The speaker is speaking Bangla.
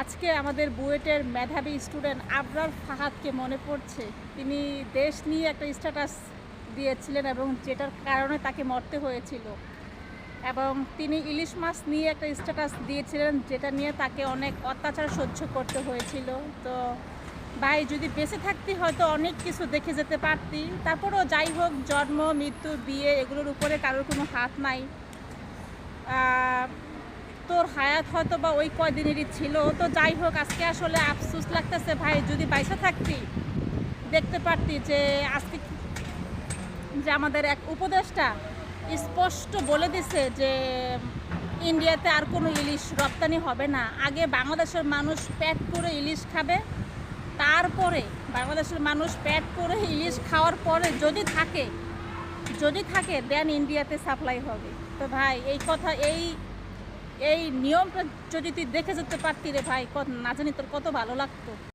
আজকে আমাদের বুয়েটের মেধাবী স্টুডেন্ট আবরার ফাহাদকে মনে পড়ছে। তিনি দেশ নিয়ে একটা স্ট্যাটাস দিয়েছিলেন এবং যেটার কারণে তাকে মরতে হয়েছিল। এবং তিনি ইলিশ মাছ নিয়ে একটা স্ট্যাটাস দিয়েছিলেন যেটা নিয়ে তাকে অনেক অত্যাচার সহ্য করতে হয়েছিল। তো ভাই, যদি বেঁচে থাকতি হয়তো অনেক কিছু দেখে যেতে পারতি। তারপরেও যাই হোক, জন্ম, মৃত্যু, বিয়ে, এগুলোর উপরে কারোর কোনো হাত নাই। তোর হায়াত হয়তো বা ওই কয়দিনেরই ছিল। তো যাই হোক, আজকে আসলে আফসুস লাগতেছে ভাই, যদি বাইসা থাকতি, দেখতে পারতি যে আজকে যে আমাদের এক উপদেষ্টা স্পষ্ট বলে দিছে যে ইন্ডিয়াতে আর কোনো ইলিশ রপ্তানি হবে না। আগে বাংলাদেশের মানুষ পেট করে ইলিশ খাবে, তারপরে বাংলাদেশের মানুষ পেট করে ইলিশ খাওয়ার পরে যদি থাকে যদি থাকে দেন ইন্ডিয়াতে সাপ্লাই হবে। তো ভাই, এই কথা, এই এই নিয়মটা যদি তুই দেখে যেতে পারতি রে ভাই, কত না জানি তোর কত ভালো লাগতো।